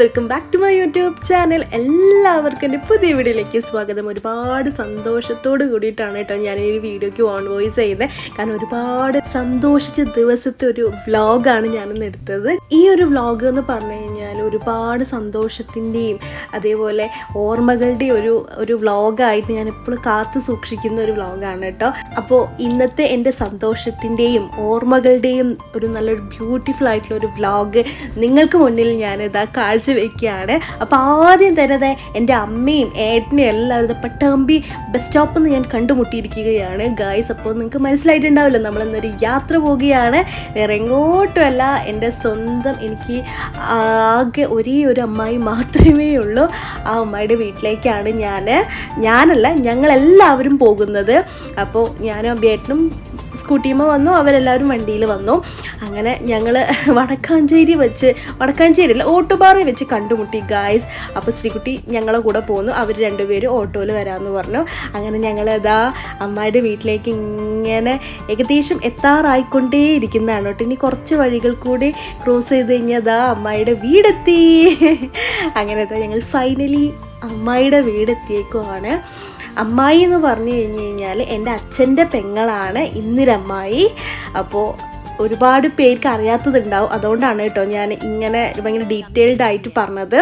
Welcome back to my YouTube channel. എല്ലാവർക്കും എന്റെ പുതിയ വീഡിയോയിലേക്ക് സ്വാഗതം. ഒരുപാട് സന്തോഷത്തോട് കൂടിയിട്ടാണ് കേട്ടോ ഞാൻ ഈ വീഡിയോയ്ക്ക് ഓൺ വോയിസ് ചെയ്യുന്നത്. കാരണം ഒരുപാട് സന്തോഷിച്ച ദിവസത്തെ ഒരു വ്ളോഗാണ് ഞാനിന്ന് എടുത്തത്. ഈ ഒരു വ്ളോഗ് എന്ന് പറഞ്ഞു കഴിഞ്ഞാൽ ഒരുപാട് സന്തോഷത്തിന്റെയും അതേപോലെ ഓർമ്മകളുടെ ഒരു ഒരു വ്ളോഗായിട്ട് ഞാൻ എപ്പോഴും കാത്തു സൂക്ഷിക്കുന്ന ഒരു വ്ളോഗാണ് കേട്ടോ. അപ്പോൾ ഇന്നത്തെ എന്റെ സന്തോഷത്തിന്റെയും ഓർമ്മകളുടെയും ഒരു നല്ലൊരു ബ്യൂട്ടിഫുൾ ആയിട്ടുള്ള ഒരു വ്ളോഗ് നിങ്ങൾക്ക് മുന്നിൽ ഞാനിതാ കാഴ്ചവെക്കുകയാണ് അപ്പോൾ ആദ്യം തന്നെ ദേ എന്റെ അമ്മയും ഏട്ടനെയും എല്ലാവരും പട്ടാമ്പി ബസ് സ്റ്റോപ്പിൽ നിന്ന് ഞാൻ കണ്ടുമുട്ടിയിരിക്കുകയാണ്. ഗായ്സ് അപ്പോൾ നിങ്ങൾക്ക് മനസ്സിലായിട്ടുണ്ടാവില്ല നമ്മളെന്നൊരു യാത്ര പോവുകയാണ്. വേറെ എങ്ങോട്ടുമല്ല എന്റെ സ്വന്തം എനിക്ക് ആകെ ഒരേ ഒരു അമ്മായി മാത്രമേ ഉള്ളൂ. ആ അമ്മായിയുടെ വീട്ടിലേക്കാണ് ഞാൻ ഞാനല്ല ഞങ്ങളെല്ലാവരും പോകുന്നത്. അപ്പോൾ ഞാനും അബിയേട്ടനും സ്കൂട്ടിയുമ്പോൾ വന്നു അവരെല്ലാവരും വണ്ടിയിൽ വന്നു. അങ്ങനെ ഞങ്ങൾ വടക്കാഞ്ചേരി വെച്ച് വടക്കാഞ്ചേരിയിൽ ഓട്ടുപാറ വെച്ച് കണ്ടുമുട്ടി ഗായ്സ് അപ്പോൾ ശ്രീകുട്ടി ഞങ്ങളെ കൂടെ പോന്നു. അവർ രണ്ടുപേരും ഓട്ടോയിൽ വരാമെന്ന് പറഞ്ഞു. അങ്ങനെ ഞങ്ങൾ ഇതാ അമ്മായിയുടെ വീട്ടിലേക്ക് ഇങ്ങനെ ഏകദേശം എത്താറായിക്കൊണ്ടേ ഇരിക്കുന്നതാണ് കേട്ടോ. ഇനി കുറച്ച് വഴികൾ കൂടി ക്രോസ് ചെയ്ത് കഴിഞ്ഞാൽ അതാ അമ്മായിയുടെ വീടെത്തി. അങ്ങനെ ഇതാ ഞങ്ങൾ ഫൈനലി അമ്മായിയുടെ വീടെത്തിയേക്കുമാണ് അമ്മായി എന്ന് പറഞ്ഞു കഴിഞ്ഞു കഴിഞ്ഞാൽ എന്റെ അച്ഛന്റെ പെങ്ങളാണ് ഇന്ദിരമ്മായി. അപ്പോൾ ഒരുപാട് പേർക്ക് അറിയാത്തതുണ്ടാവും. അതുകൊണ്ടാണ് കേട്ടോ ഞാൻ ഇങ്ങനെ ഭയങ്കര ഡീറ്റെയിൽഡ് ആയിട്ട് പറഞ്ഞത്.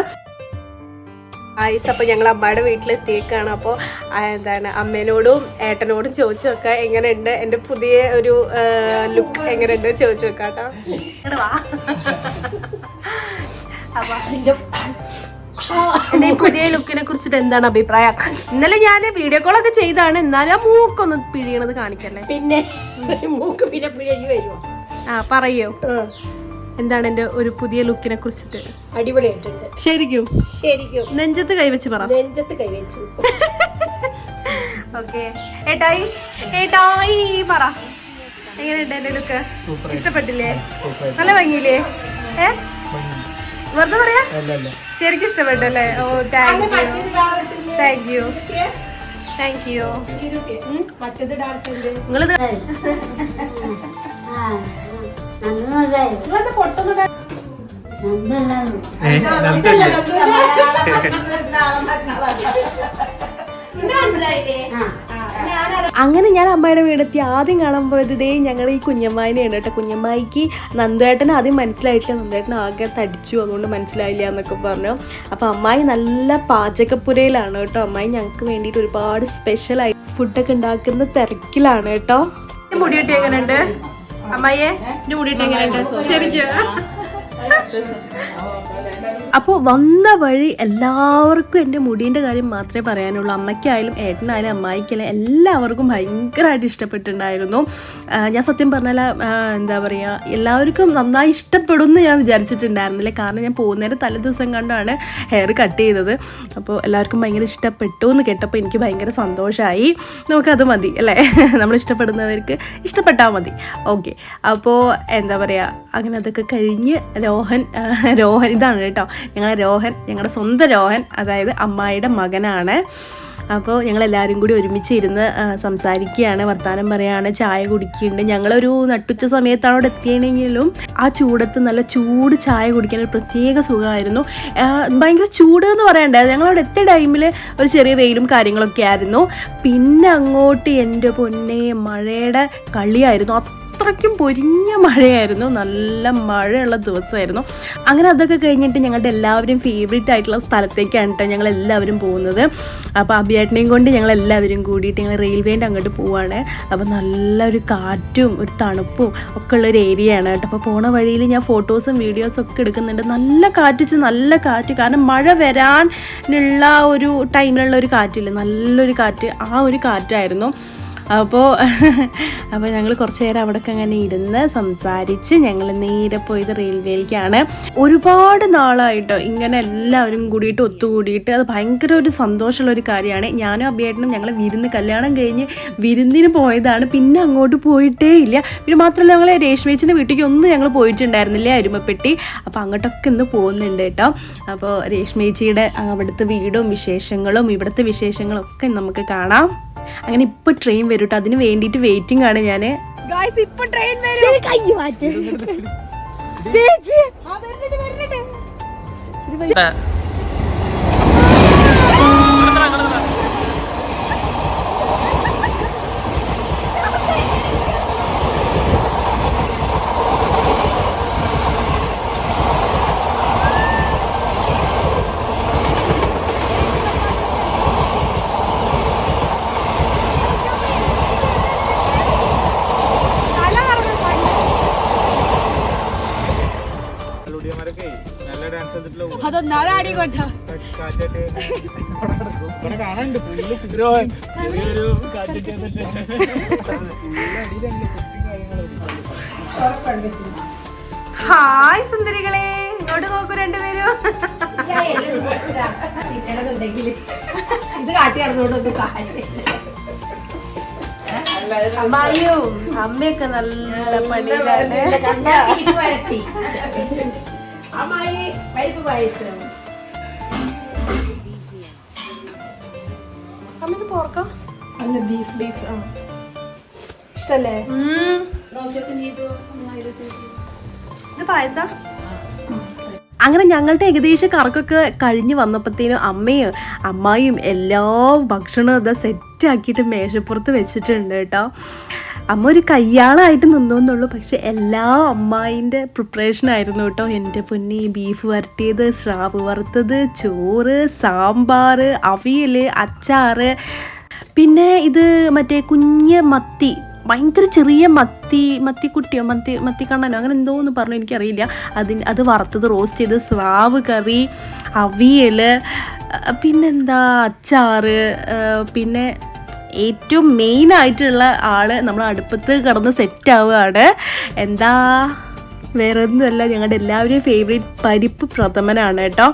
ആയിസ് അപ്പോൾ ഞങ്ങൾ അമ്മയുടെ വീട്ടിലെത്തിയേക്കാണ്. അപ്പോൾ എന്താണ് അമ്മേനോടും ഏട്ടനോടും ചോദിച്ചു വെക്കാം എങ്ങനെയുണ്ട്? എന്റെ പുതിയ ഒരു ലുക്ക് എങ്ങനെയുണ്ട് ചോദിച്ചു നോക്കാം കേട്ടോ. എന്റെ പുതിയ ലുക്കിനെ കുറിച്ചിട്ട് എന്താണ് അഭിപ്രായം? ഇന്നലെ ഞാൻ വീഡിയോ കോൾ ഒക്കെ ചെയ്താണ് എന്നാലും ആ മൂക്കൊന്ന് പിഴിയണത് കാണിക്കല്ലേ? പിന്നെ മൂക്ക് പിന്നെ പിഴഞ്ഞു വരുമോ ആ പറയോ. എന്താണ് എന്റെ ഒരു പുതിയ ലുക്കിനെ കുറിച്ചിട്ട്? അടിപൊളിയായിട്ടുണ്ട്. ശരിക്കും? ശരിക്കും. നെഞ്ചത്ത് കൈവച്ച് പറ. നെഞ്ചത്ത് കൈവച്ചു. ഓക്കെ. ഏട്ടായി? ഏട്ടായി പറ. എങ്ങനെയുണ്ട് എന്റെ ലുക്ക് ഇഷ്ടപ്പെട്ടില്ലേ? നല്ല ഭംഗിയില്ലേ? ഏ? വെറുതെ പറയാ? ശരിക്കും ഇഷ്ടപ്പെട്ടല്ലേ ഓ thank you thank you thank you നിങ്ങളിത് അങ്ങനെ ഞാൻ അമ്മയുടെ വീടെത്തി. ആദ്യം ഇതേ ഞങ്ങൾ ഈ കുഞ്ഞമ്മായിനെയാണ് കേട്ടോ. കുഞ്ഞമ്മായിക്ക് നന്ദേട്ടൻ ആദ്യം മനസ്സിലായിട്ടില്ല. നന്ദേട്ടൻ ആകെ തടിച്ചു. അതുകൊണ്ട് മനസ്സിലായില്ല എന്നൊക്കെ പറഞ്ഞു. അപ്പോൾ അമ്മായി നല്ല പാചകപ്പുരയിലാണ് കേട്ടോ. അമ്മായി ഞങ്ങൾക്ക് വേണ്ടിയിട്ട് ഒരുപാട് സ്പെഷ്യലായി ഫുഡൊക്കെ ഉണ്ടാക്കുന്ന തിരക്കിലാണ് കേട്ടോ. മുടി എങ്ങനെയുണ്ട്? അമ്മായിയെ എന്റെ മുടിയിട്ട് എങ്ങനെയുണ്ട്? ശരിക്കും. അപ്പോൾ വന്ന വഴി എല്ലാവർക്കും എന്റെ മുടീന്റെ കാര്യം മാത്രമേ പറയാനുള്ളൂ. അമ്മയ്ക്കായാലും ഏട്ടനായാലും അമ്മായിക്കായാലും എല്ലാവർക്കും ഭയങ്കരമായിട്ട് ഇഷ്ടപ്പെട്ടിട്ടുണ്ടായിരുന്നു. ഞാൻ സത്യം പറഞ്ഞാൽ എന്താ പറയുക എല്ലാവർക്കും നന്നായി ഇഷ്ടപ്പെടും എന്ന് ഞാൻ വിചാരിച്ചിട്ടുണ്ടായിരുന്നില്ല. കാരണം ഞാൻ പോകുന്നതിന്റെ തലേ ദിവസം കണ്ടാണ് ഹെയർ കട്ട് ചെയ്തത്. അപ്പോൾ എല്ലാവർക്കും ഭയങ്കര ഇഷ്ടപ്പെട്ടു എന്ന് കേട്ടപ്പോൾ എനിക്ക് ഭയങ്കര സന്തോഷമായി നമുക്കത് മതി അല്ലേ? നമ്മൾ ഇഷ്ടപ്പെടുന്നവർക്ക് ഇഷ്ടപ്പെട്ടാൽ മതി. ഓക്കെ. അപ്പോൾ എന്താ പറയുക അങ്ങനെ അതൊക്കെ കഴിഞ്ഞ് രോഹൻ രോഹൻ ഇതാണ് കേട്ടോ. ഞങ്ങളെ രോഹൻ ഞങ്ങളുടെ സ്വന്തം രോഹൻ അതായത് അമ്മായിയുടെ മകനാണ്. അപ്പോൾ ഞങ്ങളെല്ലാവരും കൂടി ഒരുമിച്ച് ഇരുന്ന് സംസാരിക്കുകയാണ് വർത്തമാനം പറയുകയാണ് ചായ കുടിക്കുന്നുണ്ട്. ഞങ്ങളൊരു നട്ടുച്ച സമയത്താണ് അവിടെ എത്തിയണെങ്കിലും ആ ചൂടത്ത് നല്ല ചൂട് ചായ കുടിക്കാൻ ഒരു പ്രത്യേക സുഖമായിരുന്നു. ഭയങ്കര ചൂട് എന്ന് പറയണ്ടേ? ഞങ്ങളവിടെ എത്തിയ ടൈമിൽ ഒരു ചെറിയ വെയിലും കാര്യങ്ങളൊക്കെ ആയിരുന്നു. പിന്നെ അങ്ങോട്ട് എന്റെ പൊന്നെ മഴയുടെ കളിയായിരുന്നു. അത്രയ്ക്കും പൊരിഞ്ഞ മഴയായിരുന്നു. നല്ല മഴയുള്ള ദിവസമായിരുന്നു. അങ്ങനെ അതൊക്കെ കഴിഞ്ഞിട്ട് ഞങ്ങളുടെ എല്ലാവരും ഫേവറേറ്റ് ആയിട്ടുള്ള സ്ഥലത്തേക്കാണ് കേട്ടോ ഞങ്ങൾ എല്ലാവരും പോകുന്നത്. അപ്പോൾ അഭിയാട്ടിനെയും കൊണ്ട് ഞങ്ങൾ എല്ലാവരും കൂടിയിട്ട് ഞങ്ങൾ റെയിൽവേന്റെ അങ്ങോട്ട് പോവാണ്. അപ്പോൾ നല്ലൊരു കാറ്റും ഒരു തണുപ്പും ഒക്കെ ഉള്ളൊരു ഏരിയ ആണ് കേട്ടോ. അപ്പോൾ പോണ വഴിയിൽ ഞാൻ ഫോട്ടോസും വീഡിയോസും ഒക്കെ എടുക്കുന്നുണ്ട്. നല്ല കാറ്റ് നല്ല കാറ്റ്. കാരണം മഴ വരാനുള്ള ഒരു ടൈമിലുള്ള ഒരു കാറ്റില്ല. നല്ലൊരു കാറ്റ് ആ ഒരു കാറ്റായിരുന്നു. അപ്പോൾ അപ്പോൾ ഞങ്ങൾ കുറച്ച് നേരം അവിടെയൊക്കെ അങ്ങനെ ഇരുന്ന് സംസാരിച്ച് ഞങ്ങൾ നേരെ പോയത് റെയിൽവേയിലേക്കാണ് ഒരുപാട് നാളായിട്ടോ ഇങ്ങനെ എല്ലാവരും കൂടിയിട്ട് ഒത്തുകൂടിയിട്ട് അത് ഭയങ്കര ഒരു സന്തോഷമുള്ള ഒരു കാര്യമാണ്. ഞാനും അഭിയായിട്ടും ഞങ്ങൾ വിരുന്ന് കല്യാണം കഴിഞ്ഞ് വിരുന്നിന് പോയതാണ്. പിന്നെ അങ്ങോട്ട് പോയിട്ടേ ഇല്ല. പിന്നെ മാത്രമല്ല ഞങ്ങൾ രേഷ്മേച്ചിന്റെ വീട്ടിലേക്ക് ഒന്നും ഞങ്ങൾ പോയിട്ടുണ്ടായിരുന്നില്ല അരുമപ്പെട്ടി അപ്പോൾ അങ്ങോട്ടൊക്കെ ഇന്ന് പോകുന്നുണ്ട് കേട്ടോ. അപ്പോൾ രേഷ്മേച്ചിയുടെ അവിടുത്തെ വീടും വിശേഷങ്ങളും ഇവിടുത്തെ വിശേഷങ്ങളും ഒക്കെ നമുക്ക് കാണാം. അങ്ങനെ ഇപ്പോൾ ട്രെയിൻ വരും കേട്ടോ അതിന് വേണ്ടിയിട്ട് വെയിറ്റിംഗ് ആണ് ഞാൻ ഇപ്പൊ ട്രെയിൻ മാറ്റ്. ഹായ് സുന്ദരികളെ. ഇങ്ങോട്ട് നോക്കൂ രണ്ടുപേരും. ഇത് കാട്ടി അമ്മായിയും അമ്മയൊക്കെ നല്ല പണിയിലാണ്. അമ്മായി പരിപ്പ് പായസം. ബീഫ് ബീഫ് ആ ഇഷ്ടല്ലേ ഇത് പായസ അങ്ങനെ ഞങ്ങളുടെ ഏകദേശം കറക്കൊക്കെ കഴിഞ്ഞ് വന്നപ്പോഴത്തേനും അമ്മയും അമ്മായിയും എല്ലാ ഭക്ഷണവും ഇതാ സെറ്റാക്കിയിട്ട് മേശപ്പുറത്ത് വെച്ചിട്ടുണ്ട് കേട്ടോ. അമ്മ ഒരു കയ്യാളായിട്ട് നിന്നോന്നുള്ളൂ പക്ഷെ എല്ലാ അമ്മായിന്റെ പ്രിപ്പറേഷൻ ആയിരുന്നു കേട്ടോ. എന്റെ പൊന്നി ബീഫ് വരട്ടിയത് സ്രാവ് വറുത്തത് ചോറ് സാമ്പാർ അവിയൽ അച്ചാറ് പിന്നെ ഇത് മറ്റേ കുഞ്ഞ് മത്തി ഭയങ്കര ചെറിയ മത്തി മത്തിക്കുട്ടിയോ മത്തി മത്തിക്കണ്ണനോ അങ്ങനെ എന്തോ എന്ന് പറഞ്ഞു എനിക്കറിയില്ല. അതിന് അത് വറുത്തത് റോസ്റ്റ് ചെയ്ത് സ്രാവ് കറി അവിയൽ പിന്നെന്താ അച്ചാറ് പിന്നെ ഏറ്റവും മെയിനായിട്ടുള്ള ആൾ നമ്മൾ അടുപ്പത്ത് കിടന്ന് സെറ്റ് ആവുകയാണ്. എന്താ? വേറെ ഒന്നുമല്ല ഞങ്ങളുടെ എല്ലാവരുടെയും ഫേവറേറ്റ് പരിപ്പ് പ്രഥമനാണ് കേട്ടോ.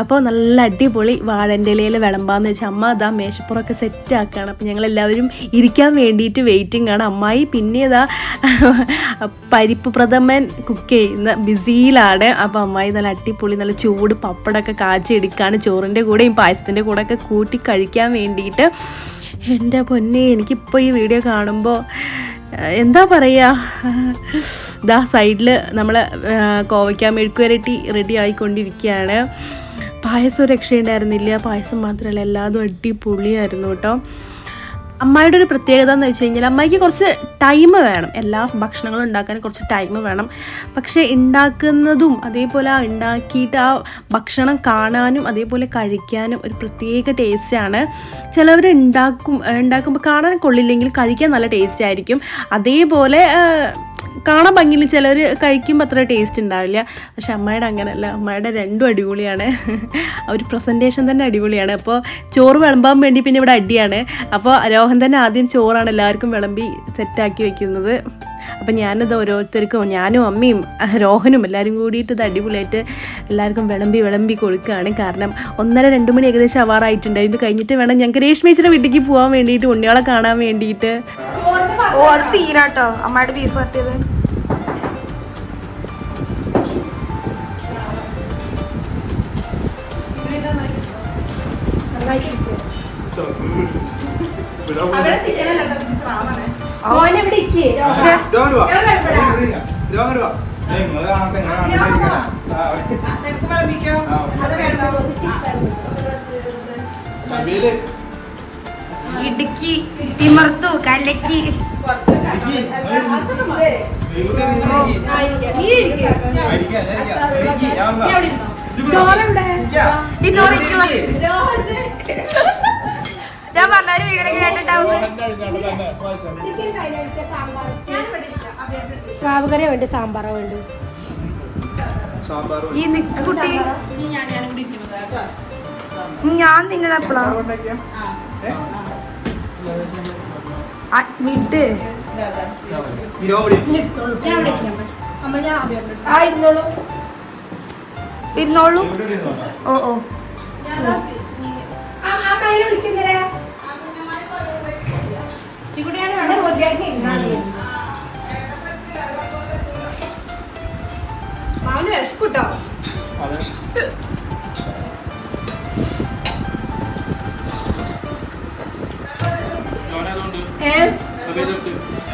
അപ്പോൾ നല്ല അടിപൊളി വാഴന്റെ ഇലയിൽ വിളമ്പാന്ന് വെച്ചാൽ അമ്മ അതാ മേശപ്പുറമൊക്കെ സെറ്റ് ആക്കുകയാണ് അപ്പോൾ ഞങ്ങളെല്ലാവരും ഇരിക്കാൻ വേണ്ടിയിട്ട് വെയിറ്റിംഗ് ആണ്. അമ്മായി പിന്നെ ഇതാ പരിപ്പ് പ്രഥമൻ കുക്ക് ചെയ്യുന്ന ബിസിയിലാണ്. അപ്പോൾ അമ്മായി നല്ല അടിപൊളി നല്ല ചൂട് പപ്പടമൊക്കെ കാച്ചി എടുക്കുകയാണ് ചോറിന്റെ കൂടെയും പായസത്തിന്റെ കൂടെയൊക്കെ കൂട്ടി കഴിക്കാൻ വേണ്ടിയിട്ട്. എന്റെ പൊന്നെ എനിക്കിപ്പോൾ ഈ വീഡിയോ കാണുമ്പോൾ എന്താ പറയുക ദാ സൈഡിൽ നമ്മൾ കോവയ്ക്ക മെഴുക്കുവരട്ടി റെഡി ആയിക്കൊണ്ടിരിക്കുകയാണ്. പായസം രക്ഷയുണ്ടായിരുന്നില്ല. പായസം മാത്രമല്ല എല്ലാതും അടിപൊളിയായിരുന്നു കേട്ടോ. അമ്മായിയുടെ ഒരു പ്രത്യേകത എന്ന് വെച്ച് കഴിഞ്ഞാൽ അമ്മായിക്ക് കുറച്ച് ടൈം വേണം. എല്ലാ ഭക്ഷണങ്ങളും ഉണ്ടാക്കാൻ കുറച്ച് ടൈം വേണം. പക്ഷേ ഉണ്ടാക്കുന്നതും അതേപോലെ ആ ഉണ്ടാക്കിയിട്ട് ആ ഭക്ഷണം കാണാനും അതേപോലെ കഴിക്കാനും ഒരു പ്രത്യേക ടേസ്റ്റാണ് ചിലവർ ഉണ്ടാക്കും ഉണ്ടാക്കുമ്പോൾ കാണാൻ കൊള്ളില്ലെങ്കിൽ കഴിക്കാൻ നല്ല ടേസ്റ്റ് ആയിരിക്കും. അതേപോലെ കാണാൻ ഭംഗിയിൽ ചിലർ കഴിക്കുമ്പോൾ അത്ര ടേസ്റ്റ് ഉണ്ടാവില്ല. പക്ഷെ അമ്മയുടെ അങ്ങനെയല്ല. അമ്മയുടെ രണ്ടും അടിപൊളിയാണ്. ഒരു പ്രസന്റേഷൻ തന്നെ അടിപൊളിയാണ്. അപ്പോൾ ചോറ് വിളമ്പാൻ വേണ്ടി പിന്നെ ഇവിടെ അടിയാണ്. അപ്പോൾ രോഹൻ തന്നെ ആദ്യം ചോറാണ് എല്ലാവർക്കും വിളമ്പി സെറ്റാക്കി വെക്കുന്നത്. അപ്പം ഞാനത് ഓരോരുത്തർക്കും ഞാനും അമ്മയും രോഹനും എല്ലാവരും കൂടിയിട്ട് ഇത് അടിപൊളിയായിട്ട് എല്ലാവർക്കും വിളമ്പി വിളമ്പി കൊടുക്കുകയാണ്. കാരണം ഒന്നര രണ്ട് മണി ഏകദേശം അവാറായിട്ടുണ്ടായിരുന്നു ഇത് കഴിഞ്ഞിട്ട് വേണം ഞങ്ങൾക്ക് രേഷ്മേച്ചിയുടെ വീട്ടിലേക്ക് പോകാൻ വേണ്ടിയിട്ട് ഉണ്ണികളെ കാണാൻ വേണ്ടിയിട്ട്. സീനാട്ടോ. അമ്മയുടെ ബീഫ് ഇരിക്കേ ഇടുക്കി തിമർത്തു കലക്കി. ചോറെവിടെ ഈ ചോദിക്കുള്ള ഞാൻ കേട്ടിട്ടാവും സ്രാവുകര വേണ്ട സാമ്പാറ വേണ്ട ഈ നിക്ക് കുട്ടി. ഞാൻ എപ്പോഴാ വിട്ട്. ആ ഇരുന്നോളൂ. ഇരുന്നോളൂ. ഓ ഓ. ആ മാവിന് വിശക്കൂട്ടോ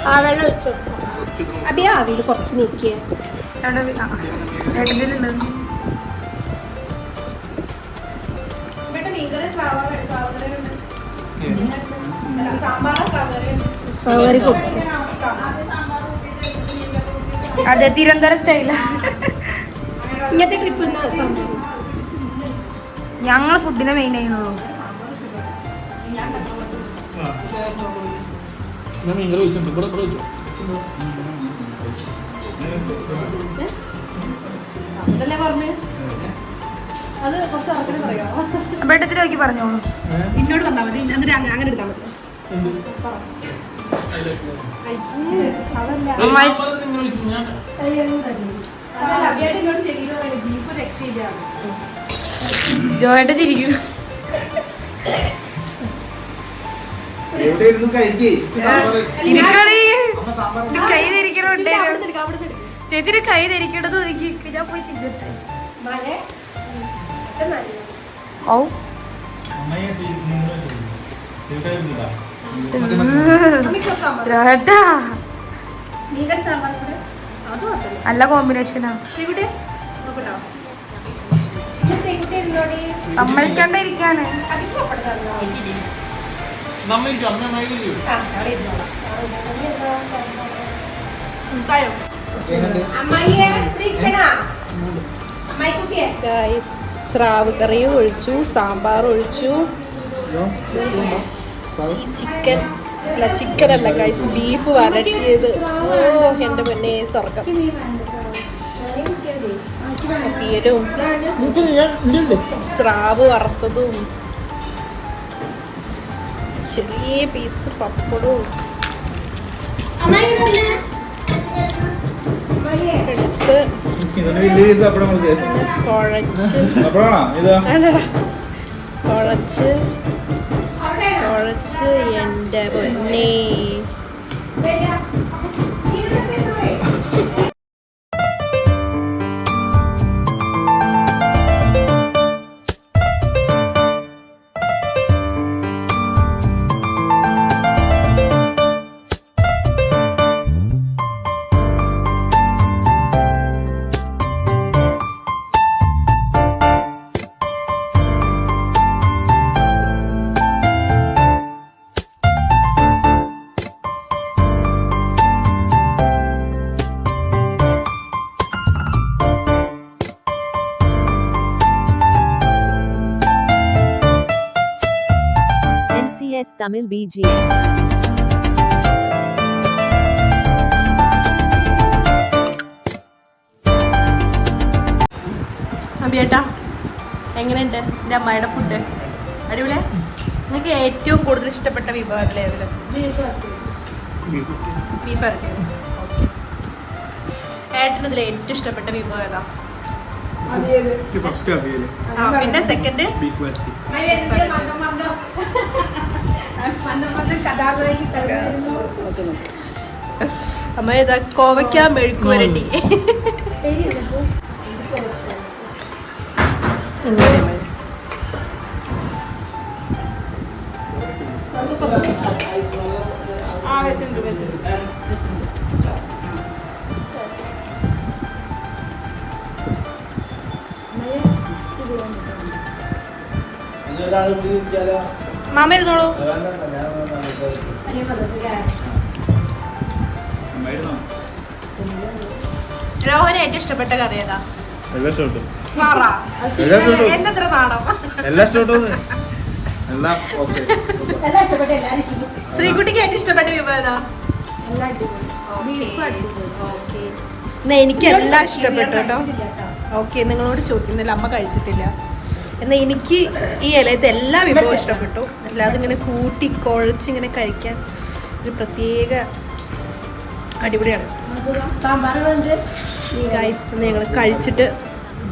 ആ വെള്ളം വെച്ചു അബി ആവിയിൽ കുറച്ച് നീക്കിയേ. അവിടെ ഇതിലുണ്ട് സ്ട്രോബെറി കൊടുത്തു അതെ തിരുവനന്തപുരം സ്റ്റൈല. ഇങ്ങനത്തെ ട്രിപ്പ് ഞങ്ങൾ ഫുഡിനെ മെയിൻ ചെയ്യുന്നുള്ളൂ നോക്കി പറഞ്ഞോളൂ. ഇന്നോട് വന്നാൽ മതി. അങ്ങനെ എടുത്താൽ മതി. അമ്മായി ജോയേട്ട ചിരിക്കുന്നു. കൈ? ധരിക്കണുണ്ടേ ചേച്ചിയുടെ കൈ ധരിക്കണത് നോക്കി. ഞാൻ പോയി തിന്നിട്ട്. ഓ ജോയേട്ടാ നല്ല കോമ്പിനേഷനാ സമ്മതിക്കാണ്ടിരിക്കാണ്. സ്രാവ് കറിയും ഒഴിച്ചു സാമ്പാർ ഒഴിച്ചു. ചിക്കൻ അല്ല ചിക്കൻ അല്ല ഗൈസ് ബീഫ് വരട്ടിയത്. ഓ എന്റെ പൊന്നെ സ്വർഗം തീരും സ്രാവ് വറുത്തതും. ചെറിയ പീസ് പപ്പടവും. എടുത്ത് കുഴച്ച്. കുഴച്ച്. കുഴച്ച് എന്റെ പൊന്നേ. NCS B BGM. അഭിയേട്ടാ എങ്ങനെയുണ്ട് എന്റെ അമ്മയുടെ ഫുഡ് അടിപൊളിയാ? നിങ്ങൾക്ക് ഏറ്റവും കൂടുതൽ ഇഷ്ടപ്പെട്ട വിഭവത്തിൽ ഏതിൽ ബീഫ് ഇറക്കി ഓക്കെ. ഏട്ടനതിൽ ഏറ്റവും ഇഷ്ടപ്പെട്ട വിഭവം ഏതാ? പിന്നെ സെക്കൻഡ് ബീഫ് അമ്മ ഏതാ? കോവയ്ക്ക മെഴുക്ക് വരട്ടി. ആ വെച്ചിട്ടുണ്ട് വെച്ചിട്ടുണ്ട്. മാമ ഇരുന്നോളൂ. രോഹന് ഏറ്റവും ഇഷ്ടപ്പെട്ട ഏതാ? എല്ലാ പറ. എല്ലാ സ്റ്റോട്ടും എന്തത്ര നാണം എല്ലാ സ്റ്റോട്ടും എല്ലാം ഓക്കെ. ശ്രീകുട്ടിക്ക് ഏറ്റവും ഇഷ്ടപ്പെട്ട വിഭവം ഏതാ? ഓക്കേ. എന്നാ എനിക്ക് എല്ലാം ഇഷ്ടപ്പെട്ടു കേട്ടോ. ഓക്കെ നിങ്ങളോട് ചോദിക്കുന്നില്ല അമ്മ കഴിച്ചിട്ടില്ല. എന്നാ എനിക്ക് ഈ ഇലയത്തെ എല്ലാ വിഭവവും ഇഷ്ടപ്പെട്ടു. അല്ലാതെ ഇങ്ങനെ കൂട്ടി കുഴച്ച് ഇങ്ങനെ കഴിക്കാൻ ഒരു പ്രത്യേക അടിപൊളിയാണ്. സാമ്പാറുകളുണ്ട് ഈ ഗൈസ് ഞങ്ങൾ കഴിച്ചിട്ട്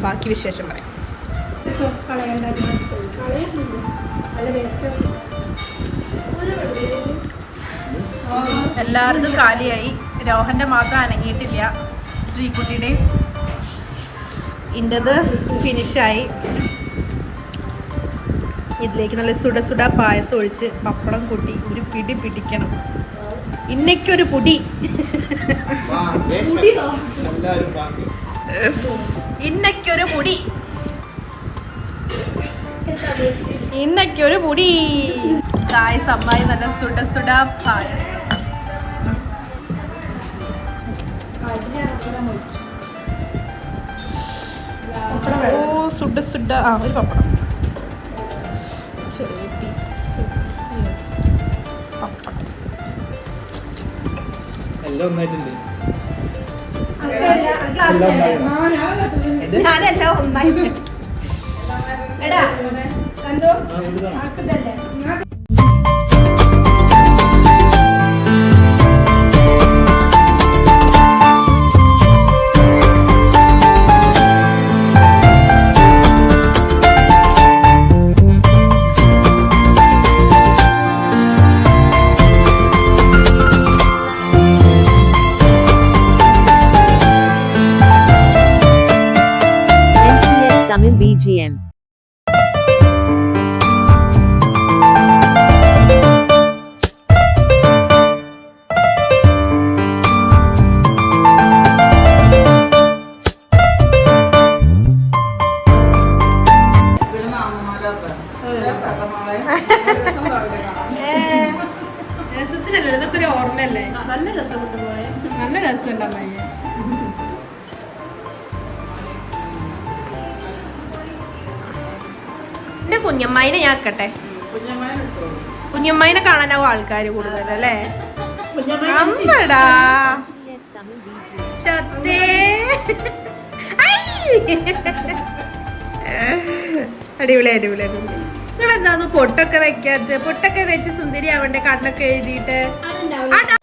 ബാക്കി വിശേഷം പറയാം. എല്ലാവരതും കാലിയായി. രോഹന്റെ മാത്രം അനങ്ങിയിട്ടില്ല. ശ്രീകുട്ടിയുടെ ഇന്റത് ഫിനിഷായി ഇതിലേക്ക് നല്ല സുട സുട പായസം ഒഴിച്ച് പപ്പടം കൂട്ടി ഒരു പിടി പിടിക്കണം. ഇന്നൊരു പുടി. ഇന്നൊരു പുടി. ഇന്നൊരു പുടി. കായ് സമ്മായി നല്ല സുട സുടാ പായ ഓ സുട സുഡ ആ ഒരു പപ്പടം. എല്ലാം ഒന്നായിട്ടുണ്ട്. ഞാനെല്ലാം ഒന്നായി എടാ എന്തോ അമ്മടാ BGM. അടിപൊളി അടിപൊളി അടിപൊളി നിങ്ങൾ എന്താന്ന് പൊട്ടൊക്കെ വെക്കാത്ത പൊട്ടൊക്കെ വെച്ച് സുന്ദരി അവന്റെ കണ്ണൊക്കെ എഴുതിയിട്ട് അതാ.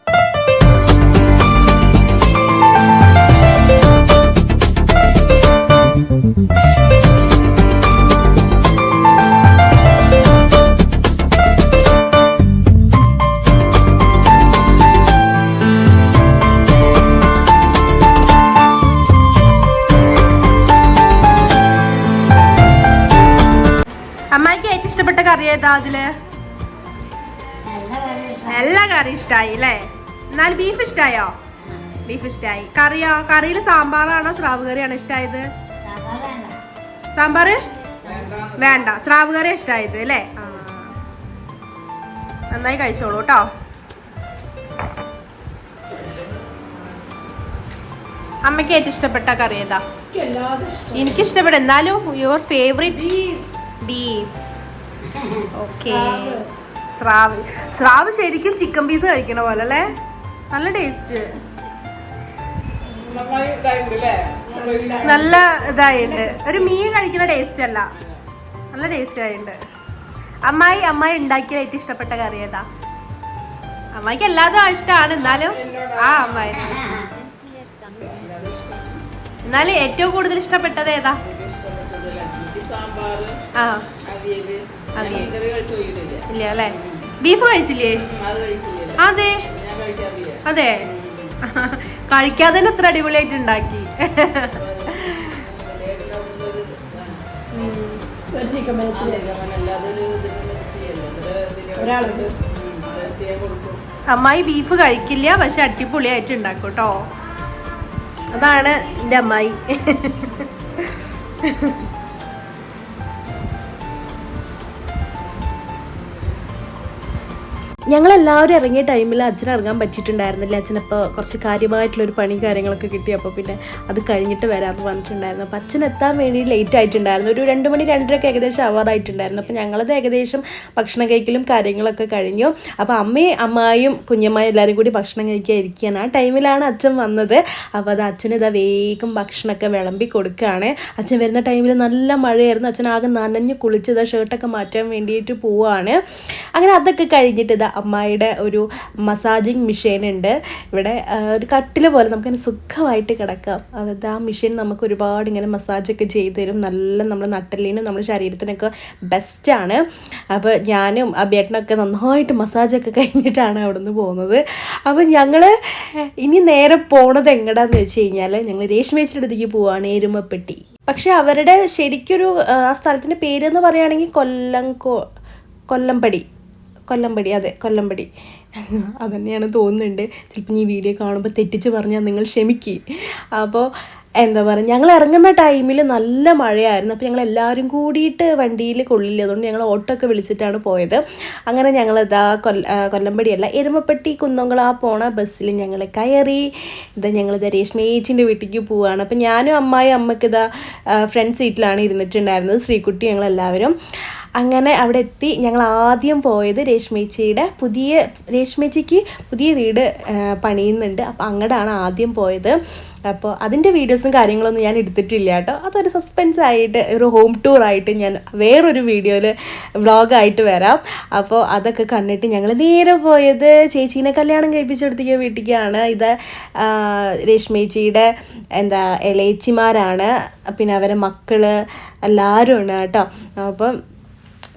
ഏതാ അതിൽ? എല്ലാ കറി ഇഷ്ടായി അല്ലേ? എന്നാൽ ബീഫ് ഇഷ്ടായോ? ബീഫ് ഇഷ്ടായി. കറിയോ? കറിയിൽ സാമ്പാറാണോ? സ്രാവ് കറിയാണോ ഇഷ്ടായത്? സാമ്പാറ്? വേണ്ട. സ്രാവ് കറി ഇഷ്ടായത് അല്ലേ. നന്നായി കഴിച്ചോളൂ കേട്ടോ. അമ്മയ്ക്ക് ഏറ്റവും ഇഷ്ടപ്പെട്ട കറി ഏതാ? എനിക്ക് ഇഷ്ടപ്പെട്ട എന്നാലും യുവർ ഫേവറേറ്റ് ബീഫ് ഓക്കെ. സ്രാവ്. സ്രാവ്. ശരിക്കും ചിക്കൻ പീസ് കഴിക്കണ പോലെ അല്ലേ നല്ല ടേസ്റ്റ് നല്ല ഇതായിട്ടുണ്ട് ഒരു മീൻ കഴിക്കുന്ന ടേസ്റ്റ് അല്ല. നല്ല ടേസ്റ്റ് ആയിട്ടുണ്ട് അമ്മായി അമ്മായി ഉണ്ടാക്കിയ ഏറ്റവും ഇഷ്ടപ്പെട്ട കറി ഏതാ? അമ്മായിക്ക് എല്ലാതും ഇഷ്ടമാണ് എന്നാലും ആ അമ്മായി. എന്നാലും ഏറ്റവും കൂടുതൽ ഇഷ്ടപ്പെട്ടത് ഏതാ? ആ. ഇല്ല അല്ലേ ബീഫ് കഴിച്ചില്ലേ? അതെ അതെ. കഴിക്കാതെ തന്നെ അത്ര അടിപൊളിയായിട്ട് ഉണ്ടാക്കി. അമ്മായി ബീഫ് കഴിക്കില്ല പക്ഷെ അടിപൊളിയായിട്ട് ഉണ്ടാക്കും കേട്ടോ അതാണ് എന്റെ അമ്മായി. ഞങ്ങളെല്ലാവരും ഇറങ്ങിയ ടൈമിൽ അച്ഛൻ ഇറങ്ങാൻ പറ്റിയിട്ടുണ്ടായിരുന്നില്ല. അച്ഛനപ്പോൾ കുറച്ച് കാര്യമായിട്ടുള്ളൊരു പണി കാര്യങ്ങളൊക്കെ കിട്ടി. അപ്പോൾ പിന്നെ അത് കഴിഞ്ഞിട്ട് വരാമെന്ന് പറഞ്ഞിട്ടുണ്ടായിരുന്നു. അപ്പോൾ അച്ഛൻ എത്താൻ വേണ്ടി ലേറ്റ് ആയിട്ടുണ്ടായിരുന്നു. ഒരു രണ്ട് മണി രണ്ടരയൊക്കെ ഏകദേശം ആവാറായിട്ടുണ്ടായിരുന്നു അപ്പോൾ ഞങ്ങളത് ഏകദേശം ഭക്ഷണം കഴിക്കലും കാര്യങ്ങളൊക്കെ കഴിഞ്ഞു. അപ്പോൾ അമ്മയും അമ്മായും കുഞ്ഞമ്മായും എല്ലാവരും കൂടി ഭക്ഷണം കഴിക്കാൻ ഇരിക്കുകയാണ്. ആ ടൈമിലാണ് അച്ഛൻ വന്നത്. അപ്പോൾ അത് അച്ഛന് ഇതാ വേഗം ഭക്ഷണമൊക്കെ വിളമ്പി കൊടുക്കുകയാണ്. അച്ഛൻ വരുന്ന ടൈമിൽ നല്ല മഴയായിരുന്നു. അച്ഛൻ ആകെ നനഞ്ഞ് കുളിച്ചത് ഷർട്ടൊക്കെ മാറ്റാൻ വേണ്ടിയിട്ട് പോവുകയാണ് അങ്ങനെ അതൊക്കെ കഴിഞ്ഞിട്ട് ഇതാ അമ്മായിയുടെ ഒരു മസാജിങ് മെഷീൻ ഉണ്ട്. ഇവിടെ ഒരു കട്ടില പോലെ നമുക്കിങ്ങനെ സുഖമായിട്ട് കിടക്കാം. അതായത് ആ മെഷീൻ നമുക്ക് ഒരുപാട് ഇങ്ങനെ മസാജൊക്കെ ചെയ്തു തരും. നല്ല നമ്മുടെ നട്ടലിനും നമ്മുടെ ശരീരത്തിനൊക്കെ ബെസ്റ്റാണ് അപ്പോൾ ഞാനും ആ ബേട്ടനൊക്കെ നന്നായിട്ട് മസാജൊക്കെ കഴിഞ്ഞിട്ടാണ് അവിടെ നിന്ന് പോകുന്നത്. അപ്പോൾ ഞങ്ങൾ ഇനി നേരെ പോണത് എങ്ങടാന്ന് വെച്ച് കഴിഞ്ഞാൽ ഞങ്ങൾ രേഷ്മേച്ചിന്റെ അടുത്തേക്ക് പോവാണ് എരുമപ്പെട്ടി. പക്ഷെ അവരുടെ ശരിക്കൊരു ആ, സ്ഥലത്തിന്റെ പേര് എന്ന് പറയുകയാണെങ്കിൽ കൊല്ലം കൊല്ലംപടി. കൊല്ലംപടി അതെ കൊല്ലംപടി. അതന്നെയാണ് തോന്നുന്നുണ്ട്. ചിലപ്പോൾ ഈ വീഡിയോ കാണുമ്പോൾ തെറ്റിച്ച് പറഞ്ഞാൽ നിങ്ങൾ ക്ഷമിക്കുക അപ്പോൾ എന്താ പറയുക ഞങ്ങൾ ഇറങ്ങുന്ന ടൈമിൽ നല്ല മഴയായിരുന്നു. അപ്പോൾ ഞങ്ങൾ എല്ലാവരും കൂടിയിട്ട് വണ്ടിയിൽ കൊള്ളില്ല. അതുകൊണ്ട് ഞങ്ങൾ ഓട്ടോ ഒക്കെ വിളിച്ചിട്ടാണ് പോയത്. അങ്ങനെ ഞങ്ങൾ ഇതാ കൊല്ല കൊല്ലമ്പടിയല്ല എരുമപ്പെട്ടി കുന്നംകുള പോണ ബസ്സിൽ ഞങ്ങൾ കയറി. ഇതാ ഞങ്ങൾ ഇതാ രേഷ്മേച്ചിന്റെ വീട്ടിലേക്ക് പോവുകയാണ് അപ്പം ഞാനും അമ്മായി അമ്മയ്ക്ക് ഇതാ ഫ്രണ്ട് സീറ്റിലാണ് ഇരുന്നിട്ടുണ്ടായിരുന്നത്. ശ്രീകുട്ടി ഞങ്ങളെല്ലാവരും അങ്ങനെ അവിടെ എത്തി. ഞങ്ങൾ ആദ്യം പോയത് രേഷ്മേച്ചിയുടെ പുതിയ രേഷ്മേച്ചിക്ക് പുതിയ വീട് പണിയുന്നുണ്ട്. അപ്പോൾ അങ്ങടാണ് ആദ്യം പോയത്. അപ്പോൾ അതിന്റെ വീഡിയോസും കാര്യങ്ങളൊന്നും ഞാൻ എടുത്തിട്ടില്ല കേട്ടോ. അതൊരു സസ്പെൻസ് ആയിട്ട് ഒരു ഹോം ടൂർ ആയിട്ട് ഞാൻ വേറൊരു വീഡിയോയിൽ വ്ളോഗായിട്ട് വരാം. അപ്പോൾ അതൊക്കെ കണ്ടിട്ട് ഞങ്ങൾ നേരെ പോയത് ചേച്ചീനെ കല്യാണം കഴിപ്പിച്ചെടുത്തിയ വീട്ടിലേക്കാണ്. ഇത് രേഷ്മേച്ചിയുടെ എന്താ ഇളയച്ചിമാരാണ് പിന്നെ അവരെ മക്കൾ എല്ലാവരും ഉണ്ട് കേട്ടോ. അപ്പം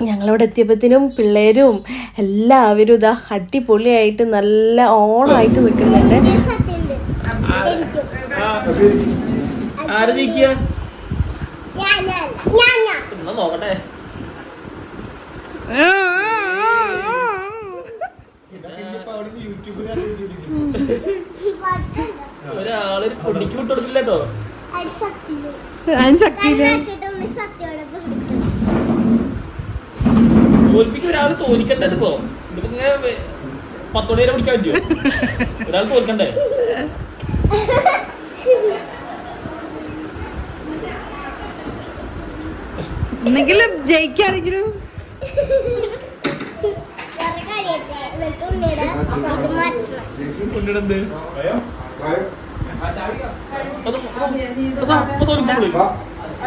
ഞങ്ങളവിടെ എത്തിയപ്പോഴത്തേനും പിള്ളേരും എല്ലാവരും ഇതാ അടിപൊളിയായിട്ട് നല്ല ഓണായിട്ട് നിൽക്കുന്നുണ്ട്. നോക്കട്ടെ. ഒരാളൊരു പൊടിക്ക് വിട്ടുകൊടുക്കില്ല കേട്ടോ. തോൽപ്പിക്ക് ഒരാൾ തോൽക്കണ്ടത് ഇപ്പോ ഇതിപ്പോ ഇങ്ങനെ പത്തോടെ വരെ പിടിക്കാൻ പറ്റുമോ ഒരാൾ തോൽക്കണ്ടേ എന്തെങ്കിലും ജയിക്കാണെങ്കിലും കൊണ്ടിടണ്ട് അതോ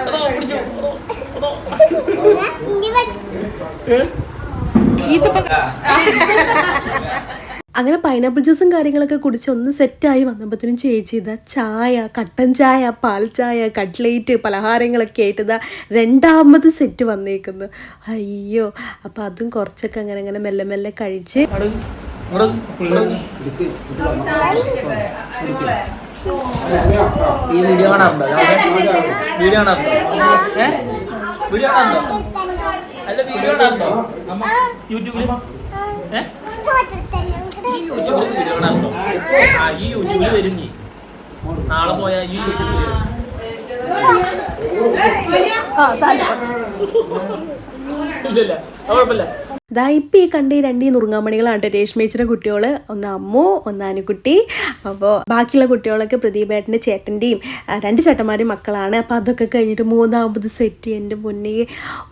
അതോ പിടിച്ചോ അങ്ങനെ പൈനാപ്പിൾ ജ്യൂസും കാര്യങ്ങളൊക്കെ കുടിച്ച് ഒന്ന് സെറ്റായി വന്നപ്പോഴത്തേനും ചേച്ചി ഇതാ ചായ കട്ടൻ ചായ പാൽ ചായ കട്ട്ലേറ്റ് പലഹാരങ്ങളൊക്കെ ആയിട്ട് ഇതാ രണ്ടാമത് സെറ്റ് വന്നേക്കുന്നു. അയ്യോ അപ്പം അതും കുറച്ചൊക്കെ അങ്ങനെ അങ്ങനെ മെല്ലെ മെല്ലെ കഴിച്ച് ഈ വീഡിയോ കാണാറുണ്ടോ? വീഡിയോ കാണാറുണ്ടോ? ഏ? വീഡിയോ കാണാറുണ്ടോ അല്ല വീഡിയോ കാണാറുണ്ടോ യൂട്യൂബിൽ ഈ യൂട്യൂബിൽ വീഡിയോ കാണാറുണ്ടോ ആ ഈ യൂട്യൂബിൽ വരും നീ. നാളെ പോയാൽ ഈ യൂട്യൂബിൽ വരും. ഇല്ലല്ല കുഴപ്പമില്ല. ദാ ഇപ്പം ഈ കണ്ട ഈ രണ്ട് നുറുങ്ങാമണികളാണ് രേഷ്മേച്ചിയുടെ കുട്ടികൾ ഒന്ന് അമ്മു ഒന്ന് അനുക്കുട്ടി അപ്പോൾ ബാക്കിയുള്ള കുട്ടികളൊക്കെ പ്രദീപേട്ടന്റെ ചേട്ടന്റെയും രണ്ട് ചേട്ടന്മാരുടെയും മക്കളാണ് അപ്പോൾ അതൊക്കെ കഴിഞ്ഞിട്ട് മൂന്നാമത് സെറ്റ് എന്റെ മുന്നേ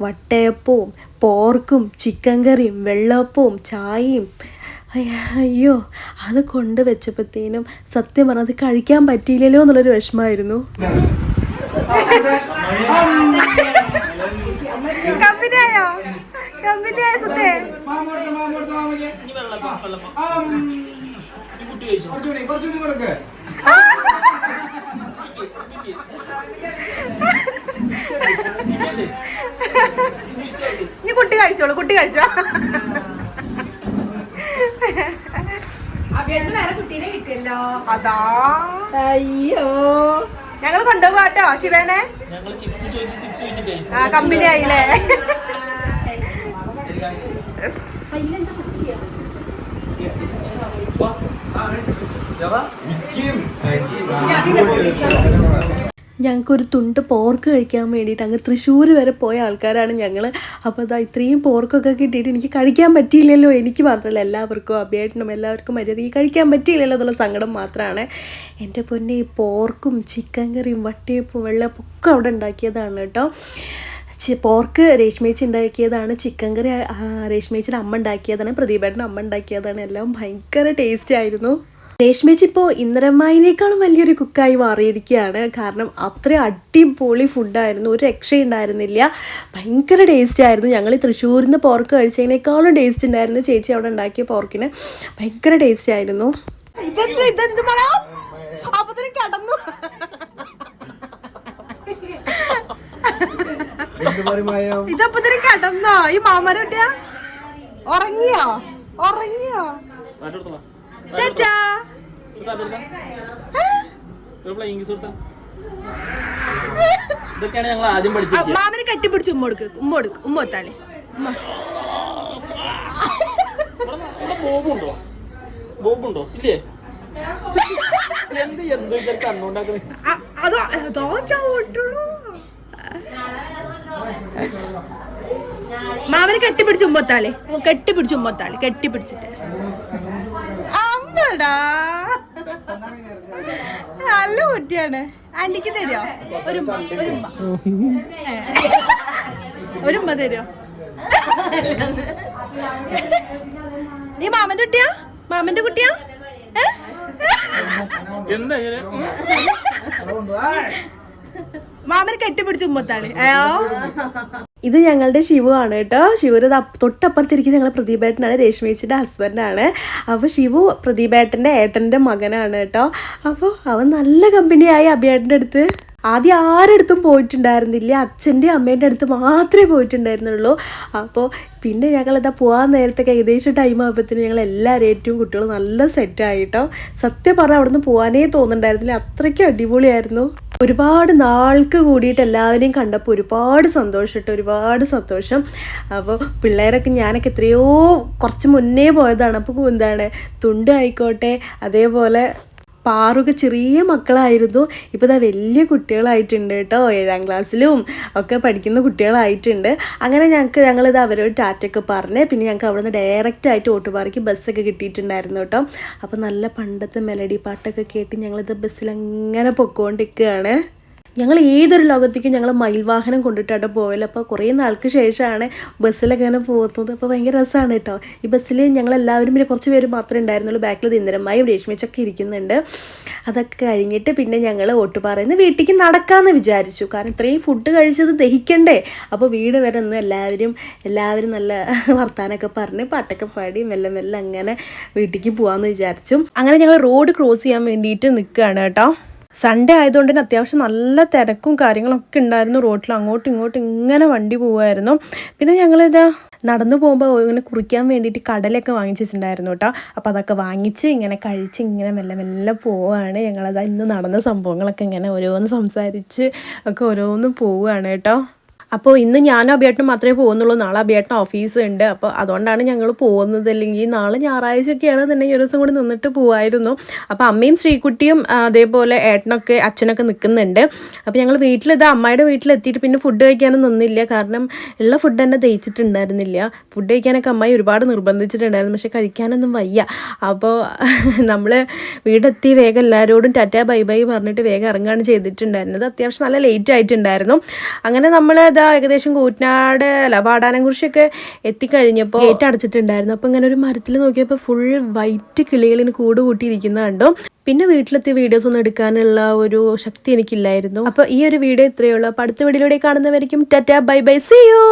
വട്ടയപ്പവും പോർക്കും ചിക്കൻ കറിയും വെള്ളപ്പവും ചായയും അയ്യോ അത് കൊണ്ട് വെച്ചപ്പോഴത്തേനും സത്യം പറഞ്ഞാൽ അത് കഴിക്കാൻ പറ്റിയില്ലല്ലോ എന്നുള്ളൊരു വിഷമമായിരുന്നു കമ്പനിയായോ കമ്പനിയായ സത്യം വെള്ളം ഈ കുട്ടി കഴിച്ചോ? കുറച്ചുകൂടി കുറച്ചുകൂടി കൊടുക്ക്. നീ കുട്ടി കഴിച്ചോളൂ കുട്ടി കഴിച്ചോ. അഭിയാണ് വേറെ കുട്ടീനെ കിട്ടിയല്ലോ. അതാ. അയ്യോ. ഞങ്ങൾ കൊണ്ടുപോകാട്ടോ ശിവനെ. ആ കമ്പനി ആയില്ലേ? ഞങ്ങൾക്കൊരു തുണ്ട് പോർക്ക് കഴിക്കാൻ വേണ്ടിയിട്ട് അങ്ങ് തൃശ്ശൂർ വരെ പോയ ആൾക്കാരാണ് ഞങ്ങൾ അപ്പോൾ അതാ ഇത്രയും പോർക്കൊക്കെ കിട്ടിയിട്ട് എനിക്ക് കഴിക്കാൻ പറ്റിയില്ലല്ലോ. എനിക്ക് മാത്രമല്ല എല്ലാവർക്കും അഭിയായിട്ടും എല്ലാവർക്കും മര്യാദയ്ക്ക് കഴിക്കാൻ പറ്റിയില്ലല്ലോ എന്നുള്ള സങ്കടം മാത്രമാണ്. എന്റെ പൊന്നെ ഈ പോർക്കും ചിക്കൻ കറിയും വട്ടിയപ്പും വെള്ളപ്പും ഒക്കെ അവിടെ ഉണ്ടാക്കിയതാണ് കേട്ടോ. പോർക്ക് രേഷ്മേച്ചി ഉണ്ടാക്കിയതാണ് ചിക്കൻ കറി രേഷ്മേച്ചിന്റെ അമ്മ ഉണ്ടാക്കിയതാണ് പ്രദീപേട്ടന്റെ അമ്മ ഉണ്ടാക്കിയതാണ്. എല്ലാം ഭയങ്കര ടേസ്റ്റ് ആയിരുന്നു. രേഷ്മേച്ചി ഇപ്പോൾ ഇന്ദ്രമ്മായിനേക്കാളും വലിയൊരു കുക്കായി മാറിയിരിക്കുകയാണ്. കാരണം അത്ര അടിപൊളി ഫുഡായിരുന്നു. ഒരു രക്ഷയുണ്ടായിരുന്നില്ല. ഭയങ്കര ടേസ്റ്റ് ആയിരുന്നു. ഞങ്ങൾ ഈ തൃശ്ശൂരിൽ നിന്ന് പോർക്ക് കഴിച്ചതിനേക്കാളും ടേസ്റ്റ് ഉണ്ടായിരുന്നു. ചേച്ചി അവിടെ ഉണ്ടാക്കിയ പോർക്കിന് ഭയങ്കര ടേസ്റ്റ് ആയിരുന്നു. ഇതെന്ത് ഇതെന്ത് അപ്പത്തിന് കടന്നു. ഇതപ്പത്തിന് കടന്നോ. ഈ മാമരൊട്ടിയാ ഉറങ്ങിയോ? ഉറങ്ങിയോ? ഇതൊക്കെയാണ് ഞങ്ങൾ ആദ്യം പഠിച്ചത് മാമനെ കെട്ടിപ്പിടിച്ച് ഉമ്മ കൊടുക്ക്. ഉമ്മ കൊടുക്ക്. ഉമ്മ ഒത്താലേ ബോബുണ്ടോ? ബോബുണ്ടോ? ഇല്ലേ? എന്ത് എന്ത് കണ്ണുണ്ടാക്കുന്നത് ആ, അതോ അതോ ചവിട്ടുള്ളൂ മാമന് കെട്ടിപ്പിടിച്ച് ഉമ്പത്താളി കെട്ടിപ്പിടിച്ച് ഉമ്പത്താളി കെട്ടിപ്പിടിച്ചിട്ട്. അമ്മടാ നല്ല കുട്ടിയാണ്. ആന്റിക്ക് തരുമോ ഒരു ഒരു. തരുമോ ഈ മാമന്റെ കുട്ടിയാ? മാമന്റെ കുട്ടിയാ? മാമന് കെട്ടിപ്പിടിച്ച് ഉമ്മത്താണ് ഇത് ഞങ്ങളുടെ ശിവു ആണ് കേട്ടോ. ശിവര് തൊട്ടപ്പുറത്തിരിക്കുന്ന ഞങ്ങൾ പ്രദീപേട്ടനാണ് രേഷ്മേച്ചിയുടെ ഹസ്ബൻഡാണ് അപ്പോൾ ശിവു പ്രദീപേട്ടന്റെ ഏട്ടന്റെ മകനാണ് കേട്ടോ. അപ്പോൾ അവൻ നല്ല കമ്പനിയായി അഭിയേട്ടന്റെ അടുത്ത്. ആദ്യം ആരടുത്തും പോയിട്ടുണ്ടായിരുന്നില്ല. അച്ഛന്റെ അമ്മേന്റെ അടുത്ത് മാത്രമേ പോയിട്ടുണ്ടായിരുന്നുള്ളൂ. അപ്പോൾ പിന്നെ ഞങ്ങളിതാ പോകാൻ നേരത്തൊക്കെ ഏകദേശം ടൈം ആകുമ്പോഴത്തേനും ഞങ്ങൾ എല്ലാവരും ഏറ്റവും കുട്ടികൾ നല്ല സെറ്റായിട്ടോ സത്യം പറഞ്ഞാൽ അവിടുന്ന് പോകാനേ തോന്നുന്നുണ്ടായിരുന്നില്ല. അത്രയ്ക്കും അടിപൊളിയായിരുന്നു. ഒരുപാട് നാൾക്ക് കൂടിയിട്ട് എല്ലാവരെയും കണ്ടപ്പോൾ ഒരുപാട് സന്തോഷം കേട്ടോ ഒരുപാട് സന്തോഷം. അപ്പോൾ പിള്ളേരൊക്കെ ഞാനൊക്കെ എത്രയോ കുറച്ച് മുന്നേ പോയതാണ്. അപ്പോൾ എന്താണ്? തുണ്ട് ആയിക്കോട്ടെ അതേപോലെ പാറൊക്കെ ചെറിയ മക്കളായിരുന്നു. ഇപ്പോൾ ഇതാ വലിയ കുട്ടികളായിട്ടുണ്ട് കേട്ടോ. ഏഴാം ക്ലാസ്സിലും ഒക്കെ പഠിക്കുന്ന കുട്ടികളായിട്ടുണ്ട്. അങ്ങനെ ഞങ്ങൾക്ക് ഞങ്ങളിത് അവരോട് ടാറ്റൊക്കെ പറഞ്ഞ് പിന്നെ ഞങ്ങൾക്ക് അവിടെ നിന്ന് ഡയറക്റ്റ് ആയിട്ട് ഓട്ടുപാറയ്ക്ക് ബസ്സൊക്കെ കിട്ടിയിട്ടുണ്ടായിരുന്നു കേട്ടോ. അപ്പോൾ നല്ല പണ്ടത്തെ മെലഡി പാട്ടൊക്കെ കേട്ട് ഞങ്ങളിത് ബസ്സിൽ അങ്ങനെ പൊക്കോണ്ടിരിക്കുകയാണ് ഞങ്ങൾ ഏതൊരു ലോകത്തേക്കും ഞങ്ങൾ മയിൽവാഹനം കൊണ്ടിട്ടാണ് പോയത് അപ്പോൾ കുറേ നാൾക്ക് ശേഷമാണ് ബസ്സിലൊക്കെ അങ്ങനെ പോകുന്നത് അപ്പോൾ ഭയങ്കര രസമാണ് കേട്ടോ. ഈ ബസ്സിൽ ഞങ്ങൾ എല്ലാവരും പിന്നെ കുറച്ച് പേര് മാത്രമേ ഉണ്ടായിരുന്നുള്ളൂ. ബാക്കിൽ ഇന്ദിരമായും രേഷ്മിച്ചൊക്കെ ഇരിക്കുന്നുണ്ട്. അതൊക്കെ കഴിഞ്ഞിട്ട് പിന്നെ ഞങ്ങൾ ഓട്ടുപാറയിൽ നിന്ന് വീട്ടിലേക്ക് നടക്കാമെന്ന് വിചാരിച്ചു. കാരണം ഇത്രയും ഫുഡ് കഴിച്ചത് ദഹിക്കണ്ടേ. അപ്പോൾ വീട് വരെ ഒന്ന് എല്ലാവരും എല്ലാവരും നല്ല വർത്താനമൊക്കെ പറഞ്ഞ് പാട്ടൊക്കെ പാടി മെല്ലെ മെല്ലെ അങ്ങനെ വീട്ടിലേക്ക് പോകാമെന്ന് വിചാരിച്ചു. അങ്ങനെ ഞങ്ങൾ റോഡ് ക്രോസ് ചെയ്യാൻ വേണ്ടിയിട്ട് നിൽക്കുകയാണ് കേട്ടോ. സൺഡേ ആയതുകൊണ്ട് തന്നെ അത്യാവശ്യം നല്ല തിരക്കും കാര്യങ്ങളൊക്കെ ഉണ്ടായിരുന്നു. റോട്ടിൽ അങ്ങോട്ടും ഇങ്ങോട്ടും ഇങ്ങനെ വണ്ടി പോവായിരുന്നു പിന്നെ ഞങ്ങളിതാ നടന്നു പോകുമ്പോൾ ഇങ്ങനെ കുറിക്കാൻ വേണ്ടിയിട്ട് കടലൊക്കെ വാങ്ങിച്ചിട്ടുണ്ടായിരുന്നു കേട്ടോ. അപ്പോൾ അതൊക്കെ വാങ്ങിച്ച് ഇങ്ങനെ കഴിച്ച് ഇങ്ങനെ മെല്ലെ മെല്ലെ പോവുകയാണ് ഞങ്ങളത് ഇന്ന് നടന്ന സംഭവങ്ങളൊക്കെ ഇങ്ങനെ ഓരോന്ന് സംസാരിച്ച് ഒക്കെ ഓരോന്ന് പോവുകയാണ് കേട്ടോ. അപ്പോൾ ഇന്ന് ഞാനും അബിയേട്ടനും മാത്രമേ പോകുന്നുള്ളൂ. നാളെ അബിയേട്ടൻ ഓഫീസ് ഉണ്ട്. അപ്പോൾ അതുകൊണ്ടാണ് ഞങ്ങൾ പോകുന്നത്. അല്ലെങ്കിൽ നാളെ ഞായറാഴ്ചയൊക്കെയാണ് തന്നെ ഒരു ദിവസം കൂടി നിന്നിട്ട് പോവായിരുന്നു. അപ്പോൾ അമ്മയും ശ്രീകുട്ടിയും അതേപോലെ ഏട്ടനൊക്കെ അച്ഛനൊക്കെ നിൽക്കുന്നുണ്ട് അപ്പോൾ ഞങ്ങൾ വീട്ടിലിത് അമ്മയുടെ വീട്ടിലെത്തിയിട്ട് പിന്നെ ഫുഡ് കഴിക്കാനും നിന്നില്ല. കാരണം ഉള്ള ഫുഡ് തന്നെ ദഹിച്ചിട്ടുണ്ടായിരുന്നില്ല. ഫുഡ് കഴിക്കാനൊക്കെ അമ്മായി ഒരുപാട് നിർബന്ധിച്ചിട്ടുണ്ടായിരുന്നു. പക്ഷെ കഴിക്കാനൊന്നും വയ്യ. അപ്പോൾ നമ്മൾ വീടെത്തി വേഗം എല്ലാവരോടും ടാറ്റ ബൈ ബൈ പറഞ്ഞിട്ട് വേഗം ഇറങ്ങുകയാണ് ചെയ്തിട്ടുണ്ടായിരുന്നത്. അത്യാവശ്യം നല്ല ലേറ്റ് ആയിട്ടുണ്ടായിരുന്നു. അങ്ങനെ നമ്മൾ ഇതാ ഏകദേശം കൂറ്റനാട് അല്ല വാടാനംകുറിശൊക്കെ എത്തിക്കഴിഞ്ഞപ്പോൾ ഗേറ്റ് അടച്ചിട്ടുണ്ടായിരുന്നു. അപ്പോൾ ഇങ്ങനെ ഒരു മരത്തിൽ നോക്കിയപ്പോൾ ഫുൾ വൈറ്റ് കിളികളിന് കൂട് കൂട്ടിയിരിക്കുന്നത് കണ്ടു. പിന്നെ വീട്ടിലെത്തിയ വീഡിയോസ് ഒന്നും എടുക്കാനുള്ള ഒരു ശക്തി എനിക്കില്ലായിരുന്നു. അപ്പോൾ ഈ ഒരു വീഡിയോ ഇത്രയേ ഉള്ളൂ. അപ്പോൾ അടുത്ത വീഡിയോയിലൂടെ കാണുന്നവരിക്കും tata bye bye see you